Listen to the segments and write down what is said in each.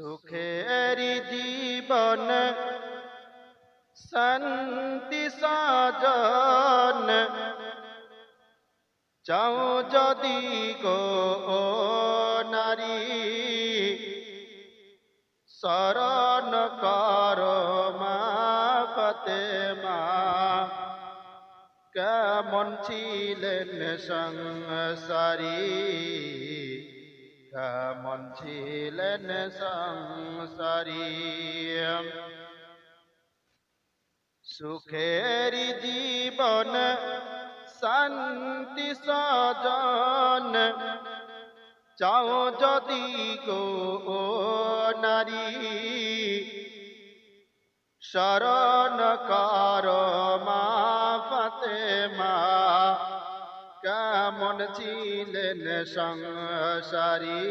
সুখের জীবন, শান্তি সাজন চাও যদি গো নারী, শরণ কর মা মা কেমন ছিলেন সংসারী? কেমন ছিলেন সংসারী সুখের জীবন শান্তি সজন চাও যদি গো নারী শরণ কর কেমন ছিলেন সংসারী?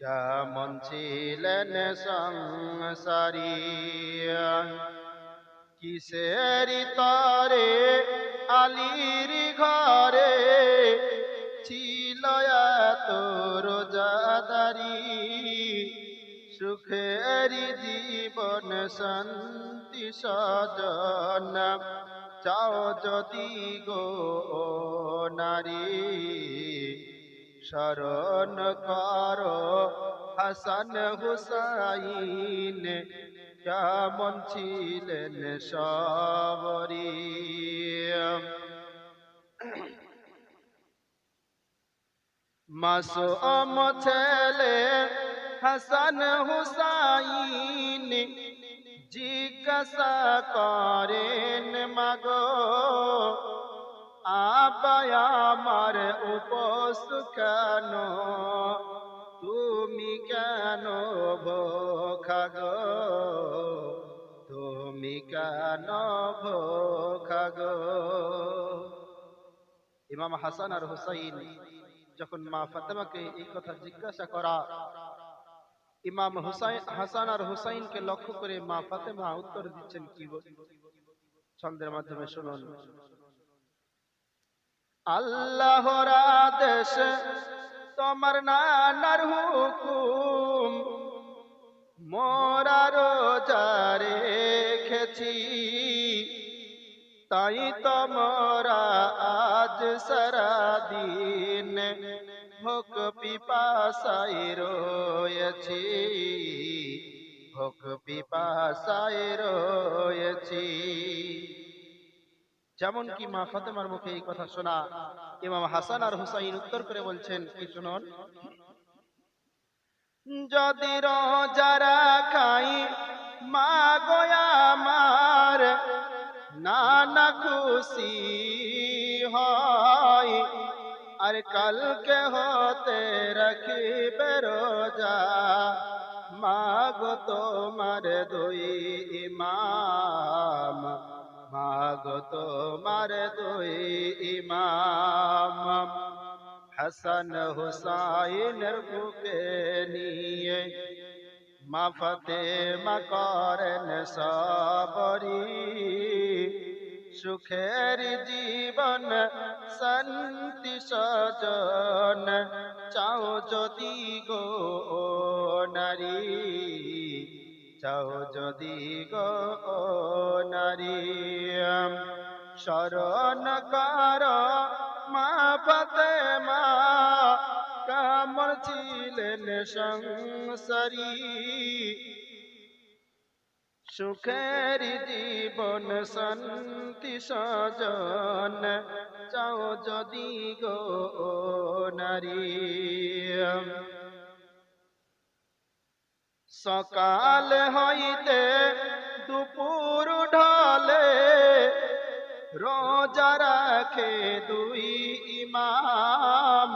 কেমন ছিলেন সংসারী? কিসের তরে আলির ঘরে ছিল তোর সুখের জীবন শান্তি সজন চাও যদি গো নারী, শরণ কর হাসান হুসাইন। কেমন ছিলেন সবরী মাসুম ছেলে হাসান হুসাইন জিজ্ঞাসা করেন, মাগো আবায় আমার উপোস কেন? তুমি কেন ভোখাগ তুমি কেন ভোখাগ ইমাম হাসান আর হুসাইন যখন মা ফাতেমাকে এই কথা জিজ্ঞাসা করা ইমাম হুসাইন হাসান আর হুসাইনকে লক্ষ্য করে মা ফাতেমা উত্তর দিচ্ছেন কি ছন্দের মাধ্যমে শুনুন। আল্লাহর আদেশ তোমার নানার হুকুম মোরা রোজা রেখেছি তাই তোমরা আজ সারাদিন ভোগ পিপাসায় রয়েছি, ভোগ পিপাসায় রয়েছি। যেমন কি মা ফাতেমার মুখে এই কথা শোনা, ইমাম হাসান আর হুসাইন উত্তর করে বলছেন, কি শুনুন? যদি রোজা খাই মা গোয়া আমার নানা খুশি হয়। আর কালকে হতে রাখিবে রোজা। মাগো তোমার দুই ইমাম, মাগো তোমার দুই ইমাম। হাসান হুসাইনের বুকে নিয়ে মা ফাতেমা করেন সবরি সুখের জীবন, শান্তি সজন। চাও যদি গো নারী, চাও যদি গো নারী। শরণ কর মা ফাতেমা কামর ছিলেন সংসারী। সুখের জীবন শান্তি সজন, চাও যদি গো নারী। সকাল হইতে দুপুর ঢলে, রোজা রাখে দুই ইমাম।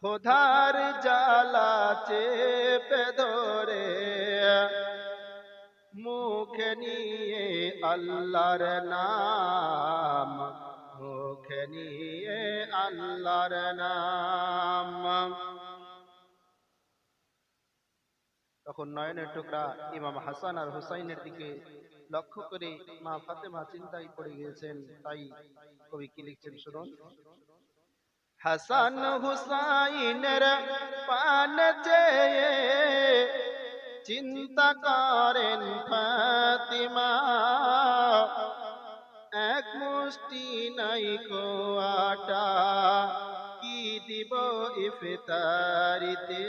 খোধার জালা চেপে ধরে মুখে নিয়ে আল্লাহর নাম, মুখে নিয়ে আল্লাহর নাম। তখন নয়নের টুকরা ইমাম হাসান আর হুসাইনের দিকে লক্ষ্য করে মা ফাতেমা চিন্তায় পড়ে গিয়েছেন। তাই কবি কি লিখছেন শুনুন? হাসান হুসাইনের পান চেয়ে চিন্তা করেন ফাতিমা। এক মুষ্টি নাই কোয়াটা কি দিব ইফতারিতে?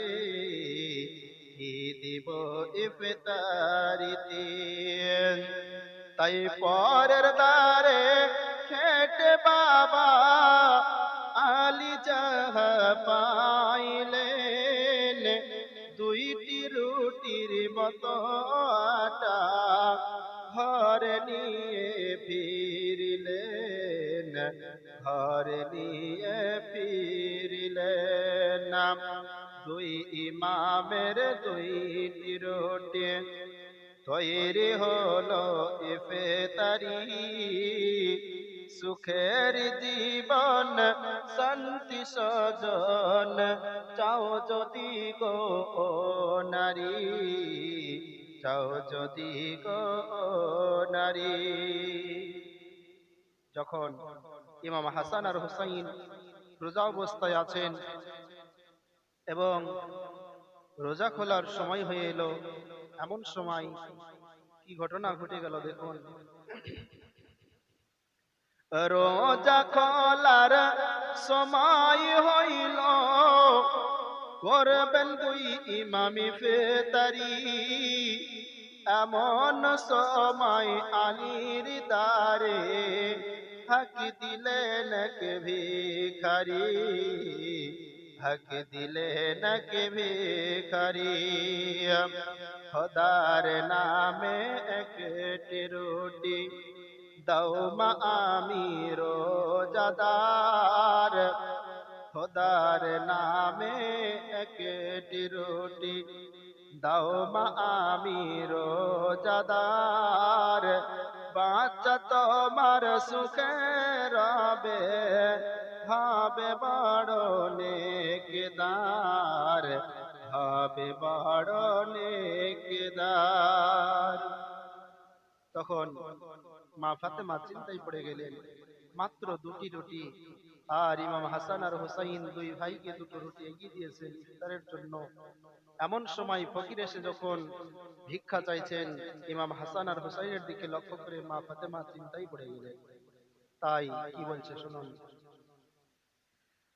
কি দিব ইফতারিতে? তাই পরের দ্বারে খেটে বাবা আলি যাহ পাইলেন। মতো ঘরে নিয়ে ফিরিলেন ঘরে নিয়ে ফিরিলেন। দুই ইমামের দুইটি রুটি তৈরি হলো ইফতারি। সুখের জীবন, শান্তি সজন। চাও যদি গো ও নারী, চাও যদি গো নারী। যখন ইমাম হাসান আর হুসাইন রোজা অবস্থায় আছেন এবং রোজা খোলার সময় হয়ে এলো, এমন সময় কি ঘটনা ঘটে গেল দেখুন। রোজা খোলার সময় হইল। করবেন দুই ইমামি ফেতারি। এমন সময় আলির দারে হাকি দিলেন কে ভিখারি। হক দিলেন কে ভিখারি। খোদার নামে একটি রুটি দাও মা আমি রোজাদার খোদার নামে একটি রুটি। দাও মা আমি রোজাদার বাচ্চা তোমার সুখে রবে, হবে বড় নেকদার, হবে বড় নেকদার। তখন মা ফাতেমা পড়ে গেলেন। মাত্র দুটি রুটি। আর ইমাম হাসান আর হোসাইন দুই ভাইকে দুটো রুটি এগিয়ে দিয়েছেন ইফতারের জন্য। এমন সময় ফকির এসে যখন ভিক্ষা চাইছেন, ইমাম হাসান আর হোসাইনের দিকে লক্ষ্য করে মা ফাতেমা চিন্তায় পড়ে গেলেন। তাই কি বলছে শুনুন।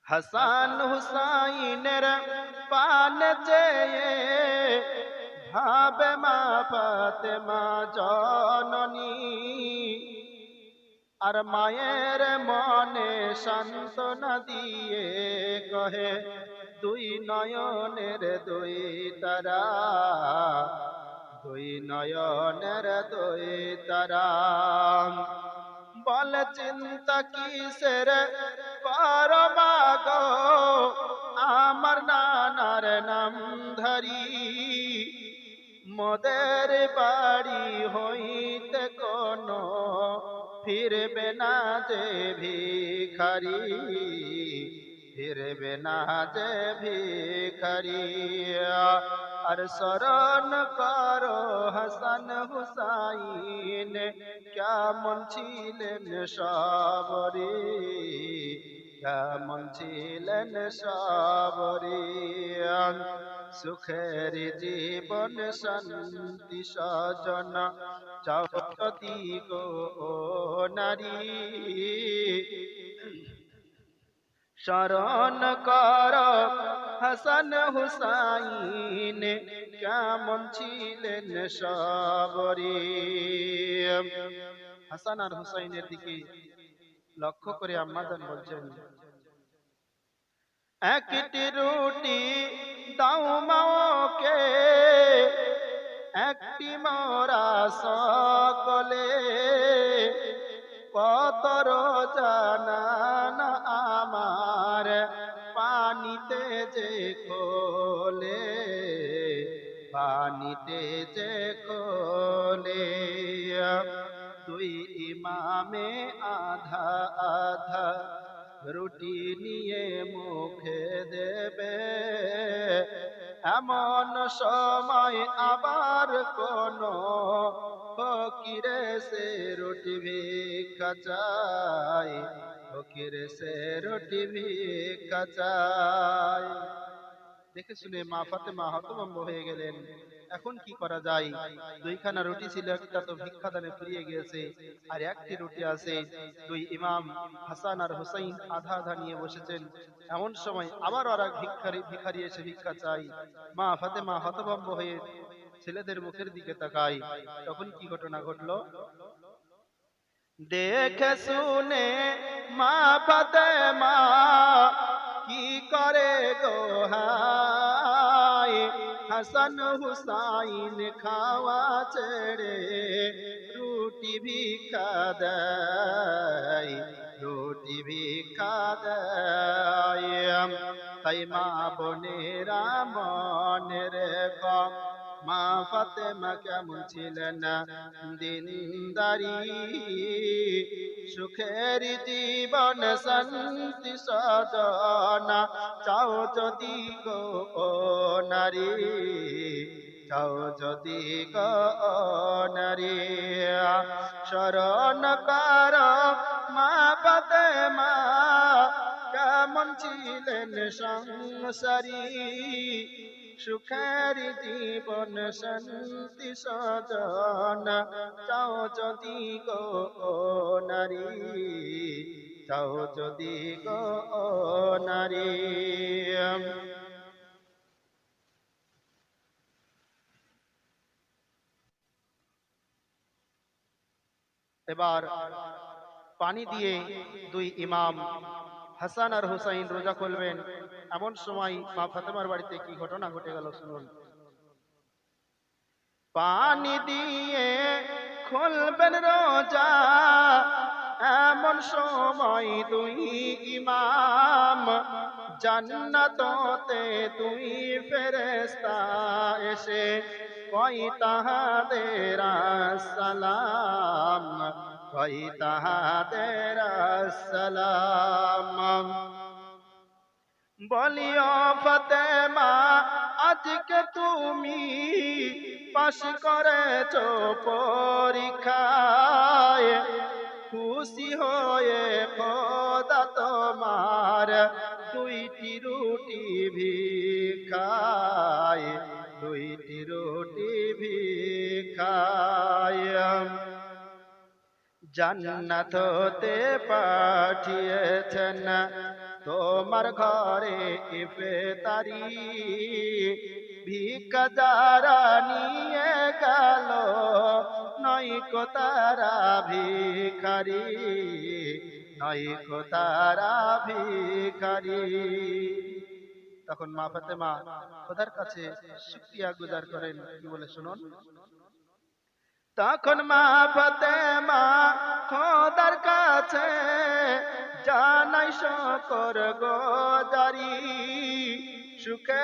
হাসান হুসাইনের পান চেয়ে ভাবে মা ফাতেমা জননী আর মায়ের মনে সান্ত্বনা দিয়ে কহে, দুই নয়নের দুই তারা, দুই নয়নের দুই তারা। বল, চিন্তা কিসের? কর মাগো, আমার নানার নাম ধরি। মদের বাড়ি হইতে কোনো ফিরবে না যে ভিখারি, ফিরবে না যে ভিখারি। আর স্মরণ করো হাসান হুসাইন, কেমন ছিলেন সবরে, কেমন ছিলেন সবরে। সুখের জীবন শান্তি সজন চৌতি গো নারী। শরণ কর হাসান হুসাইন, কেমন ছিলেন সবরে। হাসান আর হুসাইনের দিকে লক্ষ্য করে আম্মাজান বলছেন, একটি রুটি দাও মাওকে একটি মোরা সকলে, কত জানান আমার পানিতে যে খোলে, পানিতে যে খোলে। তুই ইমামে আধা আধা রুটি নিয়ে মুখে দেবে এমন সময় আবার কোন ফকিরে সে রুটি ভিক্ষা ফকিরে সে রুটি ভিক্ষা দেখে শুনে মা ফাতেমা হতভম্ব হয়ে গেলেন। এখন কি করা যায়? দুইখানা রুটি ছিল, একটা তো ভিক্ষাদানে ফুরিয়ে গিয়েছে, আর একটি রুটি আছে। দুই ইমাম হাসান আর হুসাইন আধা আধা নিয়ে বসেছেন। এমন সময় আবার আর এক ভিক্ষারি, ভিখারি এসে ভিক্ষা চাই মা ফাতেমা হতভম্ব হয়ে ছেলেদের মুখের দিকে তাকায়। তখন কি ঘটনা ঘটলো? দেখে শুনে মা ফাতেমা কি করে গো হায় হাসান হুসাইন খাওয়া ছেড়ে রুটি ভিক্ষা দেয়, রুটি ভিক্ষা দেয়। তাই মা বোনেরা মনের কম মা ফাতেমা কেমন ছিলেন দিনদারি, সুখের জীবন, শান্তি সদনা চাও যদি গো নারী, চাও যদি গো নারী। শরণ কর মা ফাতেমা কেমন ছিলেন সংসারী? সুখের জীবন শান্তি সজন। চাও যদি গো নারী, চাও যদি গো নারী। এবার পানি দিয়ে দুই ইমাম হাসান আর হুসাইন রোজা খুলবেন। এমন সময় মা ফাতেমার বাড়িতে কি ঘটনা ঘটে গেল শুনুন। পানি দিয়ে খুলবেন রোজা, এমন সময় দুই ইমাম জান্নাততে দুই ফেরেস্তা এসে কই তাহাদের সালাম কই তাহাদের সালাম বলিও, ফতেমা, আজকে তুমি পাশ করেছ পরীক্ষায়। খুশি হয়ে খোদা তোমার দুইটি রুটি ভিখায় দুইটি রুটি ভিখায় জান্নাত হতে পাঠিয়েছেন। তোমার ঘরে ইফতারি ভিক্ষা যারা নিয়ে গেল, নয়কো তারা ভিখারি, নয়কো তারা ভিখারি। তখন মা ফাতেমা খোদার কাছে শুকরিয়া গুজার করেন। কি বলে শুনুন? তখন মা ফাতেমা খোদার কাছে জানাই শকর গো জারি সুখে